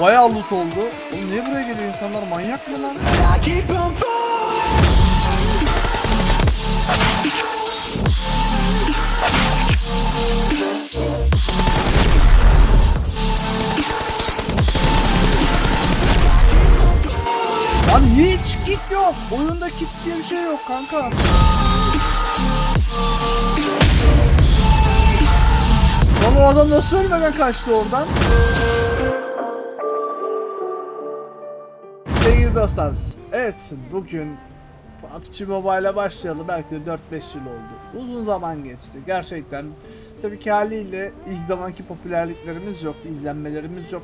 Bayağı loot oldu. Oğlum niye buraya geliyor insanlar manyak mı lan? Lan hiç kit yok. Oyunda kit diye bir şey yok kanka. Lan o adam nasıl ölmeden kaçtı oradan? Dostlar, evet bugün PUBG Mobile'a başlayalı belki de 4-5 yıl oldu. Uzun zaman geçti gerçekten. Tabii ki haliyle ilk zamanki popülerliklerimiz yok, izlenmelerimiz yok.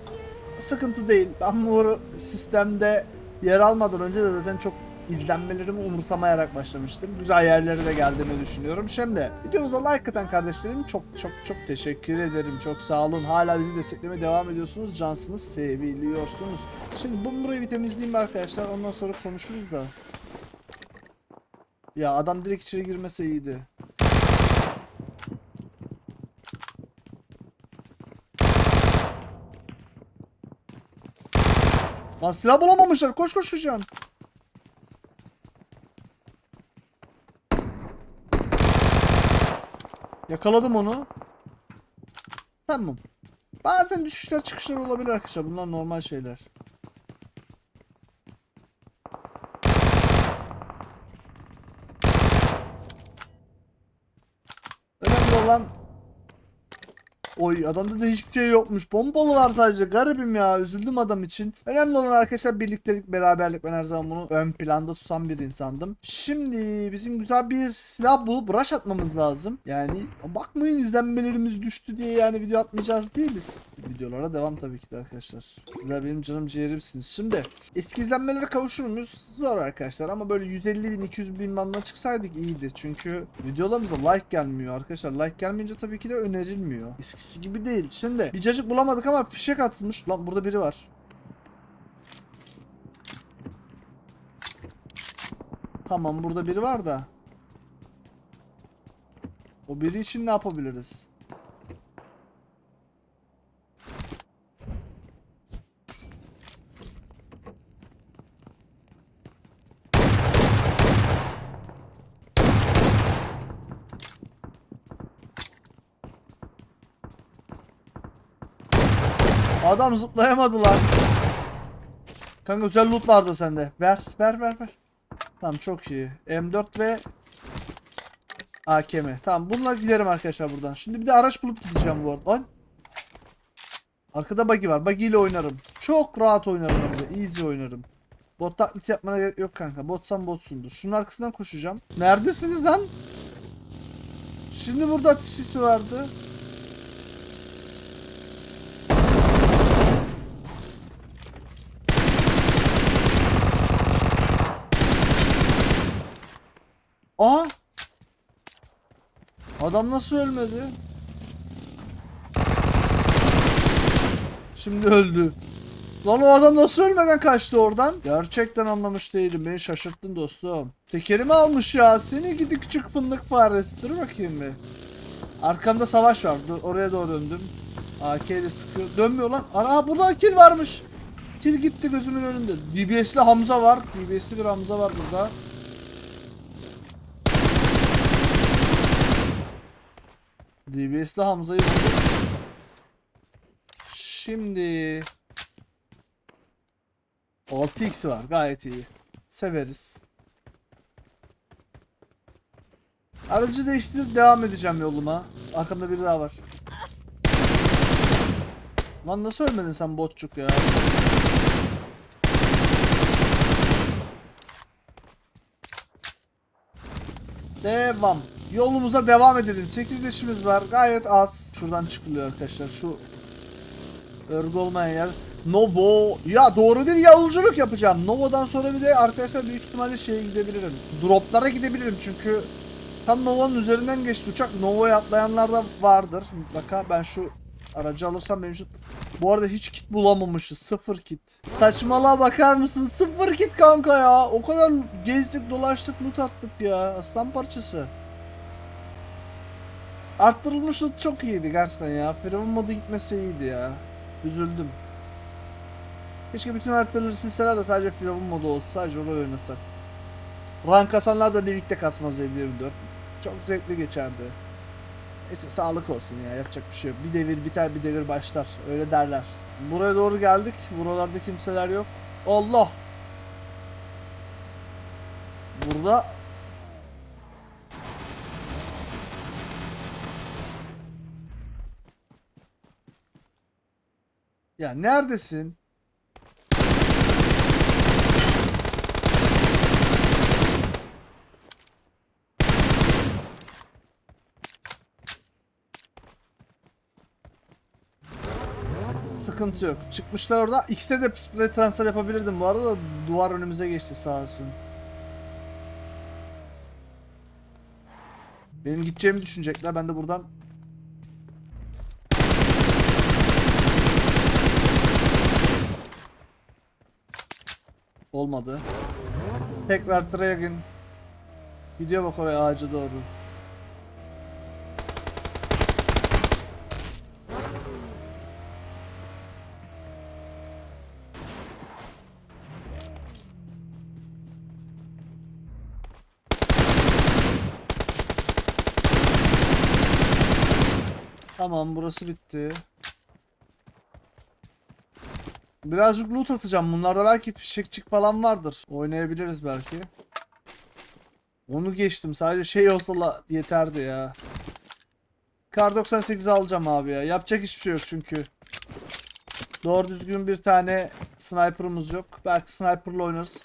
Sıkıntı değil. Ben bu sistemde yer almadan önce de zaten çok izlenmelerimi umursamayarak başlamıştım. Güzel yerlere de geldiğimi düşünüyorum. Şimdi videomuza like atan kardeşlerim çok çok çok teşekkür ederim. Çok sağ olun. Hala bizi desteklemeye devam ediyorsunuz. Cansınız, seviliyorsunuz. Şimdi bu burayı bir temizleyeyim arkadaşlar. Ondan sonra konuşuruz da. Ya adam direkt içeri girmese iyiydi. Lan silah bulamamışlar. Koş koş koş Yakaladım onu. Tamam. Bazen düşüşler çıkışlar olabilir arkadaşlar. Bunlar normal şeyler. Önemli olan Oy adamda da hiçbir şey yokmuş. Pompalı var sadece. Garibim ya. Üzüldüm adam için. Önemli olan arkadaşlar birliktelik, beraberlik. Ben her zaman bunu ön planda tutan bir insandım. Şimdi bizim güzel bir silah bulup rush atmamız lazım. Yani bakmayın izlenmelerimiz düştü diye yani video atmayacağız değiliz. Videolara devam tabii ki de arkadaşlar. Sizler benim canım ciğerimsiniz. Şimdi eski izlenmelere kavuşur muyuz? Zor arkadaşlar ama böyle 150 bin 200 bin bandına çıksaydık iyiydi. Çünkü videolarımıza like gelmiyor arkadaşlar. Like gelmeyince tabii ki de önerilmiyor. Eskisi gibi değil. Şimdi bir cacık bulamadık ama fişek atılmış. Lan burada biri var. Tamam burada biri var da. O biri için ne yapabiliriz? Adam zıplayamadı lan. Kanka güzel loot vardı sende. Ver, ver, ver, ver. Tamam çok iyi. M4 ve AKM. Tamam bununla giderim arkadaşlar buradan. Şimdi bir de araç bulup gideceğim bu arada. Arkada buggy var. Buggy ile oynarım. Çok rahat oynarım hem de. Easy oynarım. Bot taklidi yapmana gerek yok kanka. Botsan botsundur. Şunun arkasından koşacağım. Neredesiniz lan? Şimdi burada ateş sesi vardı. Aa! Adam nasıl ölmedi? Şimdi öldü. Lan o adam nasıl ölmeden kaçtı oradan? Gerçekten anlamış değilim. Beni şaşırttın dostum. Tekerimi almış ya. Seni gidi küçük fındık faresi. Dur bakayım bir. Arkamda savaş var. Dur, oraya doğru döndüm. AK ile sıkıyor. Dönmüyor lan. Ana burada kill varmış. Kill gitti gözümün önünde. DBS'li Hamza var. DBS'li bir Hamza var burada. DBS'li Hamza'yı buldum. Şimdi 6x var gayet iyi. Severiz. Aracı değiştirip devam edeceğim yoluma. Arkamda biri daha var. Lan nasıl ölmedin sen botçuk ya? Devam. Yolumuza devam edelim. 8 leşimiz var. Gayet az. Şuradan çıkılıyor arkadaşlar. Şu örgü olmayan yer. Novo. Ya doğru bir yolculuk yapacağım. Novo'dan sonra bir de arkadaşlar büyük ihtimalle şeye gidebilirim. Droplara gidebilirim çünkü tam Novo'nun üzerinden geçti uçak. Novo'ya atlayanlar da vardır mutlaka. Ben şu aracı alırsam benim için... Bu arada hiç kit bulamamışız. Sıfır kit. Saçmalığa bakar mısın? Sıfır kit kanka ya. O kadar gezdik dolaştık loot attık ya. Aslan parçası. Arttırılmış loot çok iyiydi gerçekten ya. Firavun modu gitmesi iyiydi ya. Üzüldüm. Keşke bütün haritaları silseler de sadece Firavun modu olsa sadece orayı oynasak. Rank kasanlar da birlikte kasmaz 724. Çok zevkli geçerdi. Neyse sağlık olsun ya yapacak bir şey yok. Bir devir biter bir devir başlar. Öyle derler. Buraya doğru geldik. Buralarda kimseler yok. Allah! Burada Ya neredesin? Sıkıntı yok. Çıkmışlar orada. X'e de spray transfer yapabilirdim bu arada da duvar önümüze geçti sağ olsun. Benim gideceğimi düşünecekler. Ben de buradan Olmadı. Tekrar Dragon. Gidiyor bak oraya ağaca doğru. Tamam burası bitti. Birazcık loot atacağım. Bunlarda belki fişekçik falan vardır. Oynayabiliriz belki. Onu geçtim. Sadece şey olsa la yeterdi ya. Kar 98 alacağım abi ya. Yapacak hiçbir şey yok çünkü. Doğru düzgün bir tane sniper'ımız yok. Belki sniper'la oynarız.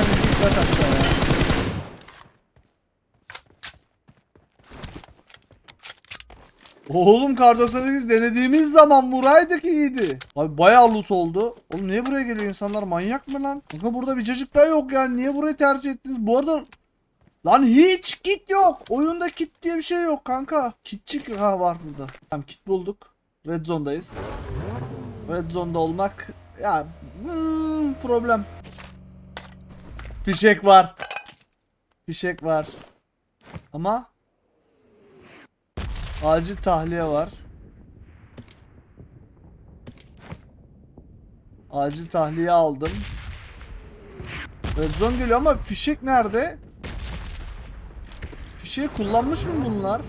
Git yat aşağıya. Oğlum kar 98 denediğimiz zaman buraydık iyiydi. Abi bayağı loot oldu. Oğlum niye buraya geliyor insanlar manyak mı lan? Kanka burada bir cacık daha yok yani niye burayı tercih ettiniz? Bu arada Lan hiç kit yok. Oyunda kit diye bir şey yok kanka. Kitçik ha var burada. Tamam kit bulduk. Red zone'dayız. Red zone'da olmak ya hmm, problem. Fişek var. Fişek var. Ama acil tahliye var. Acil tahliye aldım. Red geliyor ama fişek nerede? Fişeği kullanmış mı bunlar?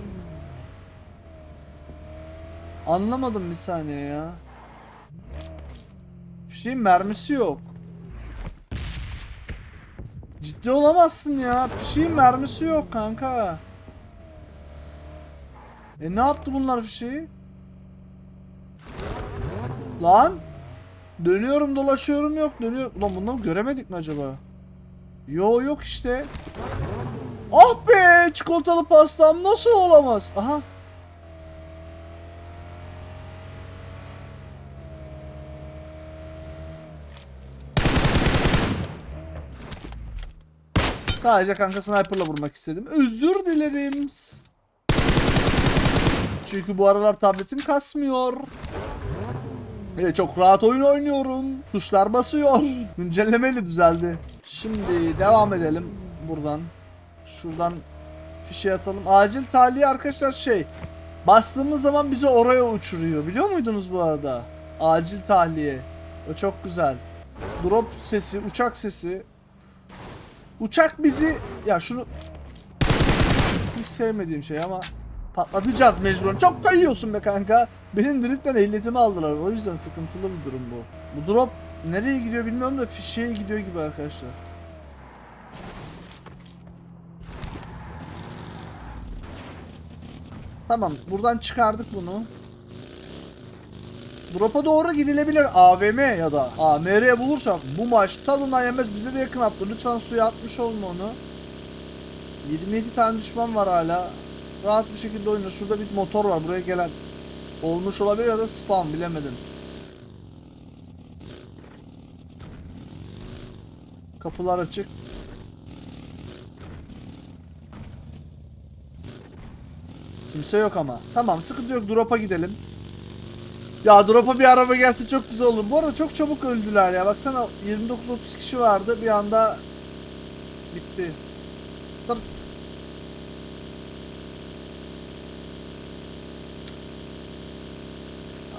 Anlamadım bir saniye ya. Fişeğin mermisi yok. Ciddi olamazsın ya. Fişeğin mermisi yok kanka. E ne yaptı bunlar fişeği? Lan. Dönüyorum dolaşıyorum yok dönüyor. Ulan bunları göremedik mi acaba? Yo yok işte. Ah be çikolatalı pastam nasıl olamaz? Aha. Sadece kanka sniper'la vurmak istedim. Özür dilerim. Çünkü bu aralar tabletim kasmıyor. Ve çok rahat oyun oynuyorum. Tuşlar basıyor. Güncellemeyle düzeldi. Şimdi devam edelim buradan. Şuradan fişe atalım. Acil tahliye arkadaşlar şey. Bastığımız zaman bizi oraya uçuruyor. Biliyor muydunuz bu arada? Acil tahliye. O çok güzel. Drop sesi, uçak sesi. Uçak bizi ya şunu hiç sevmediğim şey ama patlatacağız mecburen. Çok kayıyorsun be kanka. Benim driftten ehliyetimi aldılar. O yüzden sıkıntılı bir durum bu. Bu drop nereye gidiyor bilmiyorum da fişeye gidiyor gibi arkadaşlar. Tamam buradan çıkardık bunu. Drop'a doğru gidilebilir AVM ya da AMR bulursak bu maç tadından yemez bize de yakın attı. Lütfen suya atmış olma onu. 27 tane düşman var hala. Rahat bir şekilde oynuyor. Şurada bir motor var buraya gelen. Olmuş olabilir ya da spam bilemedim. Kapılar açık. Kimse yok ama. Tamam sıkıntı yok drop'a gidelim. Ya drop'a bir araba gelse çok güzel olur. Bu arada çok çabuk öldüler ya. Baksana 29-30 kişi vardı. Bir anda bitti. Tırt.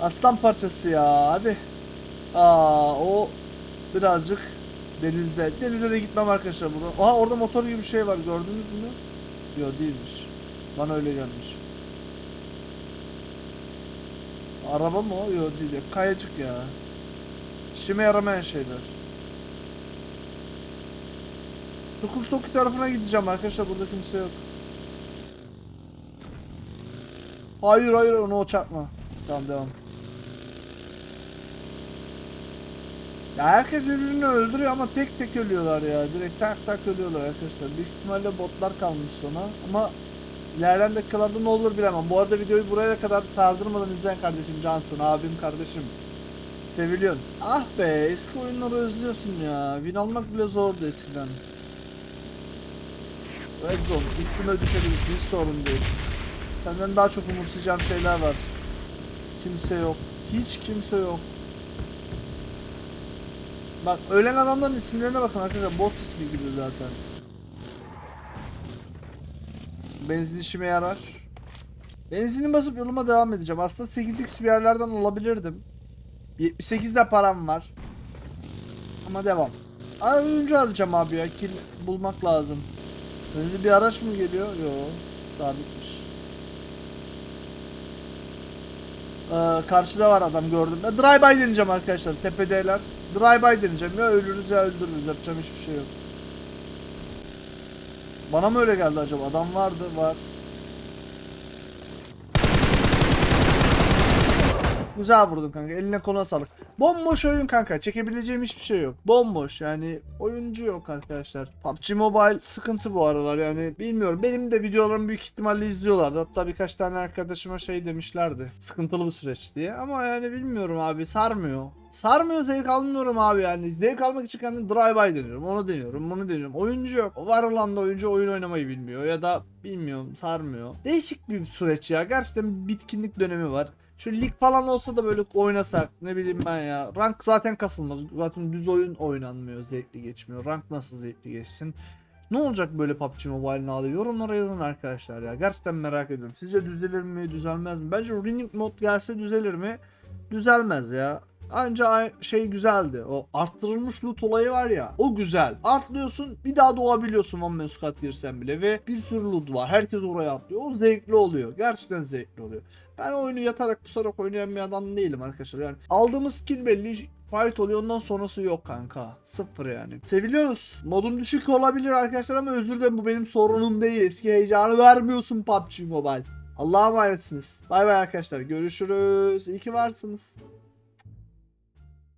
Aslan parçası ya. Hadi. Aa o birazcık denizde. Denize de gitmem arkadaşlar bunu. Aha orada motor gibi bir şey var. Gördünüz mü? Yok değilmiş. Bana öyle gelmiş. Araba mı o? Yok değil. ya. Kayacık ya. İşime yaramayan şeyler. Tukuk Toki tarafına gideceğim arkadaşlar. Burada kimse yok. Hayır hayır onu o çarpma. Tamam devam. Ya herkes birbirini öldürüyor ama tek tek ölüyorlar ya. Direkt tak tak ölüyorlar arkadaşlar. Büyük ihtimalle botlar kalmış sona ama ilerleyen dakikalarda ne olur bilemem. Bu arada videoyu buraya kadar sardırmadan izleyen kardeşim Cansın, abim kardeşim. Seviliyorsun. Ah be eski oyunları özlüyorsun ya. Win almak bile zordu eskiden. Red Zone üstüme düşebilirsin hiç sorun değil. Senden daha çok umursayacağım şeyler var. Kimse yok. Hiç kimse yok. Bak ölen adamların isimlerine bakın arkadaşlar. Bot ismi gibi zaten. Benzin işime yarar. Benzini basıp yoluma devam edeceğim. Aslında 8x bir yerlerden alabilirdim. 78 de param var. Ama devam. Aa, oyuncu alacağım abi ya. Kill bulmak lazım. Önünde bir araç mı geliyor? Yo, sabitmiş. Ee, karşıda var adam gördüm. Ya, drive-by deneyeceğim arkadaşlar. Tepedeler. Drive-by deneyeceğim. Ya ölürüz ya öldürürüz. Yapacağım hiçbir şey yok. Bana mı öyle geldi acaba? Adam vardı. Var. Güzel vurdun kanka. Eline koluna sağlık. Bomboş oyun kanka. Çekebileceğim hiçbir şey yok. Bomboş yani oyuncu yok arkadaşlar. PUBG Mobile sıkıntı bu aralar yani bilmiyorum. Benim de videolarımı büyük ihtimalle izliyorlardı. Hatta birkaç tane arkadaşıma şey demişlerdi. Sıkıntılı bir süreç diye. Ama yani bilmiyorum abi sarmıyor. Sarmıyor zevk almıyorum abi yani. Zevk almak için kendim drive-by deniyorum. Onu deniyorum. Bunu deniyorum. Oyuncu yok. Var olan da oyuncu oyun oynamayı bilmiyor. Ya da bilmiyorum sarmıyor. Değişik bir süreç ya. Gerçekten bitkinlik dönemi var. Şu lig falan olsa da böyle oynasak ne bileyim ben. Rank zaten kasılmaz. Zaten düz oyun oynanmıyor. Zevkli geçmiyor. Rank nasıl zevkli geçsin? Ne olacak böyle PUBG Mobile'ın adı? Yorumlara yazın arkadaşlar ya. Gerçekten merak ediyorum. Sizce düzelir mi, düzelmez mi? Bence Running mod gelse düzelir mi? Düzelmez ya. Anca şey güzeldi. O arttırılmış loot olayı var ya. O güzel. Atlıyorsun bir daha doğabiliyorsun One Man Squad girsen bile ve bir sürü loot var. Herkes oraya atlıyor. O zevkli oluyor. Gerçekten zevkli oluyor. Ben oyunu yatarak pusarak oynayan bir adam değilim arkadaşlar. Yani aldığımız kill belli fight oluyor ondan sonrası yok kanka. Sıfır yani. Seviliyoruz. Modum düşük olabilir arkadaşlar ama özür dilerim bu benim sorunum değil. Eski heyecanı vermiyorsun PUBG Mobile. Allah'a emanetsiniz. Bay bay arkadaşlar. Görüşürüz. İyi ki varsınız.